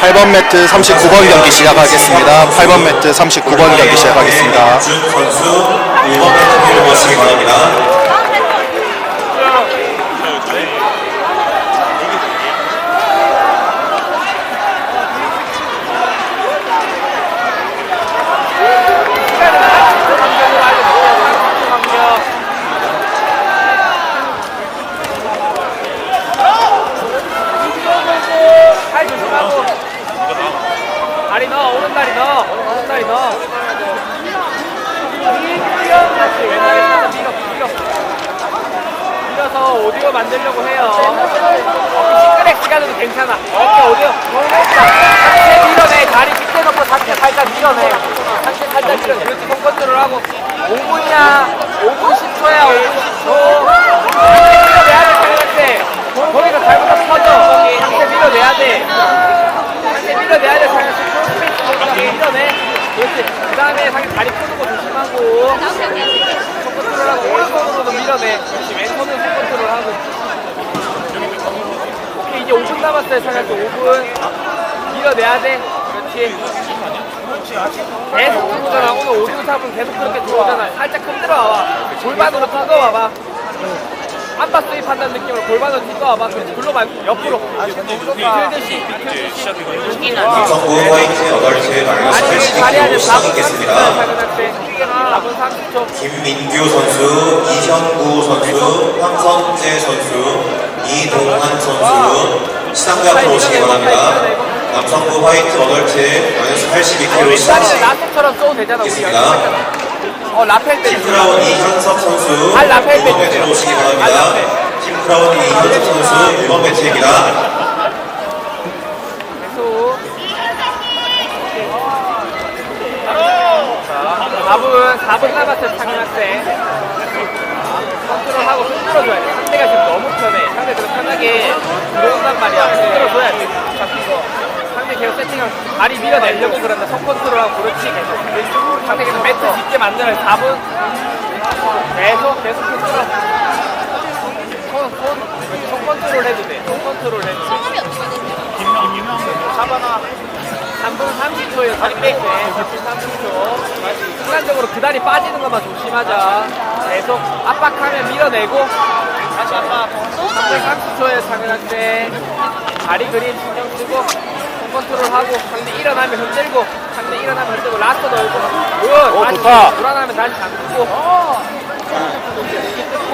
8번 매트 39번 경기 시작하겠습니다. 8번 매트 39번 경기 시작하겠습니다. 준 선수 1번 매트로 모시기 바랍니다. 팔 조심하고 다리 넣어 오른다리 넣어 오른다리 넣어 밀어 다시 왼다리 밀어 밀어 밀어 밀어서 오디오 만들려고 해요. 어깨 시끄렉 시간에도 괜찮아. 어깨 오디오 상체 밀어내 다리 밑에 놓고 상체 살짝 밀어내. 상체 살짝 밀어내. 그렇지 손 컨트롤하고 5분이야 5분 10초야 5분 10초. 밀어내야 돼 상체 거기서 잘못하면 터져. 거기 상체 밀어내야 돼. 상체 밀어내야 돼 스페이스 밀어내. 그렇지 그 다음에 상체 다리 푸는 거 조심하고. 손 컨트롤하고 오른손으로도 밀어내 그렇지 왼손으로 손 컨트롤하고 오케이 이제 5분 남았어요 상체 5분. 밀어내야 돼? 그렇지. 계속 들어오잖아. 오늘 5분 4분 계속 그렇게 들어오잖아. 살짝 흔들어 와봐. 골반으로 뜯어 와봐. 한바 판다는 느낌으로 골반으로 튕겨 와봐. 그렇지. 글로 말고 옆으로. 비틀듯이 비틀듯이 성구 화이트 어덜트 마이너스 아니 80kg 자리하는 4분 30초 시작하겠습니다. 작은 학생 4분 30초 김민규 선수, 이형구 선수, 황성재 선수, 이동환 선수 시상자 앞으로 오시기 바랍니다. 남성부 화이트 어덜트 마이너스 82kg 왼다리를 시상식. 연습했잖아 어 라펠 때 팀크라운 이현섭 선수 아, 라펠 5번 매트로 오시기 바랍니다. 팀크라운 이현섭 선수 1번 매트입니다. 계속 4분 4분 남았어요 창현학생. 컨트롤 하고 흔들어줘야 돼. 상대가 지금 너무 편해. 상대 그럼 편하게 들어온단 말이야. 흔들어줘야 돼. 거 상대 계속 세팅을 다리 밀어내려고 그런다. 손 컨트롤하고 그렇지. 계속 상대 계속 매트 짚게 만들어요 4분. 계속 계속 흔들어 손, 손, 손 컨트롤 해도 돼. 손 컨트롤 해도 돼. 잡아놔. 3분 30초에 다리 뺄게. 30초. 순간적으로 그 다리 빠지는 것만 조심하자. 계속 압박하면 밀어내고. 다시 압박. 3분 30초에 상현한테 다리 그림 신경 쓰고. 손 컨트롤하고. 상대 일어나면 흔들고. 상대 일어나면 흔들고. 라스트 넣고. 굿. 오, 다시 좋다. 불안하면 다시 잠그고. 이렇게 뜯고.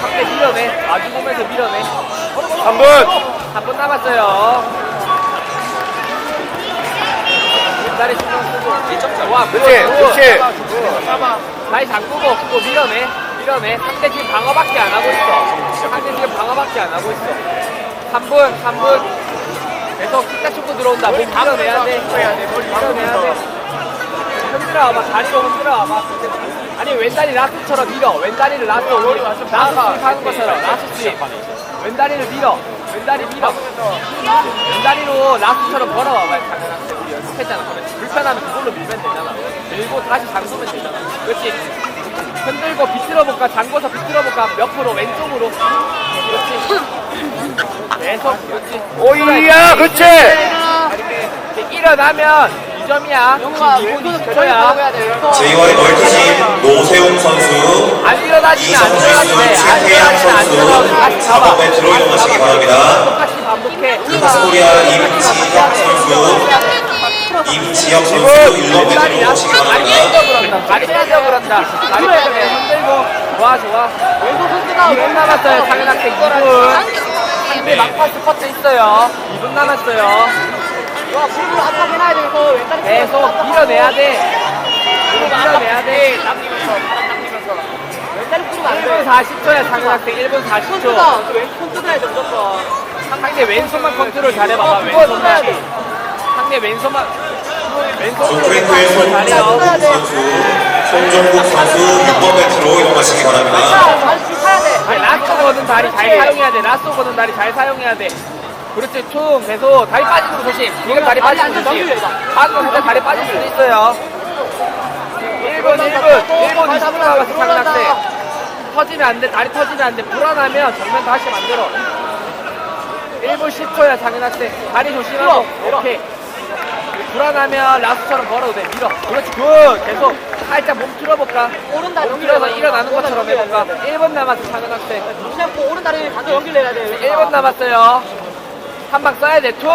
상대 밀어내. 마주 보면서 밀어내. 3분! 3분 남았어요. 다리 신경 쓰고. 와, 그렇지, 그렇지. 다리 잠그고, 또 밀어내. 밀어내. 상대 지금 방어밖에 안 하고 있어. 상대 지금 방어밖에 안 하고 있어. 3분, 3분. 계속 킥다 축구 들어온다. 몸 밀어내야 돼. 밀어내야 돼. 흔들어 와봐. 다리로 흔들어 와봐. 아니, 왼다리 라스트처럼 밀어. 왼다리를 라스트 올리 스윙 하는 것처럼. 라스트 스윙. 왼다리를 밀어. 왼다리 밀어. 왼다리로 라스트처럼 걸어와봐. 연습했잖아. 그러면 불편하면 그걸로 밀면 되잖아. 밀고 다시 잠그면 되잖아. 그렇지. 흔들고 비틀어볼까? 잠궈서 비틀어볼까? 옆으로 왼쪽으로. 그렇지. 계속 그렇지. 오이야, 그렇지! 이렇게 일어나면 2점이야. 영화 왼손은 그쳐야 JY 멀티팀 노세웅 선수, 안 일어나지면 안 이성주 일어나면 돼. 선수, 안 최태양 일어나면 안 선수, 일어나면 다시 잡아. 4번 매트로 이동하시기 바랍니다. 똑같이 반복해. 카스코리아 임지혁 선수, 임지혁 선수 1번 매트로 오시기 다리 바랍니다. 빼려 그런다. 빼려 흔들고. 좋아, 좋아. 왼손 흔들어. 2분 남았어요. 상현학생 2분. 상대 막판 스퍼트 있어요. 2분 남았어요. 계속 밀어내야 돼. 밀어내야 돼. 1분 40초야, 상현학생. 1분 40초. 왼손 뜯어야 돼, 무조건. 상대 왼손만 컨트롤 잘해봐봐. 왼손만. 상대 왼손만. 컨트롤 손정국. 선수, 송정국 선수 6번 매트로 이동하시기 바랍니다. 아니 라스트 거는 다리 잘 사용해야 돼. 라스트 거는 다리 잘 사용해야 돼. 그렇지 총 계속 다리 빠지는 거 조심. 지금 다리 빠지는 거 조심. 방금 살짝 다리 빠질 수도 있어요. 1분 1분 1분 20분 남았어 장학생. 터지면 안 돼. 다리 터지면 안 돼. 불안하면 정면 다시 만들어. 1분 10초야 장현 학생 다리 조심하고 오케이 불안하면 라스처럼 걸어도 돼. 밀어. 그렇지. 굿. 계속 살짝 몸 틀어볼까? 오른 다리 몸 틀어서 일어나는 것처럼 해볼까? 1분 남았어 장현 학생. 그냥 오른 다리 반대 연결해야 돼. 1분 남았어요. 한 방 써야 돼. 투!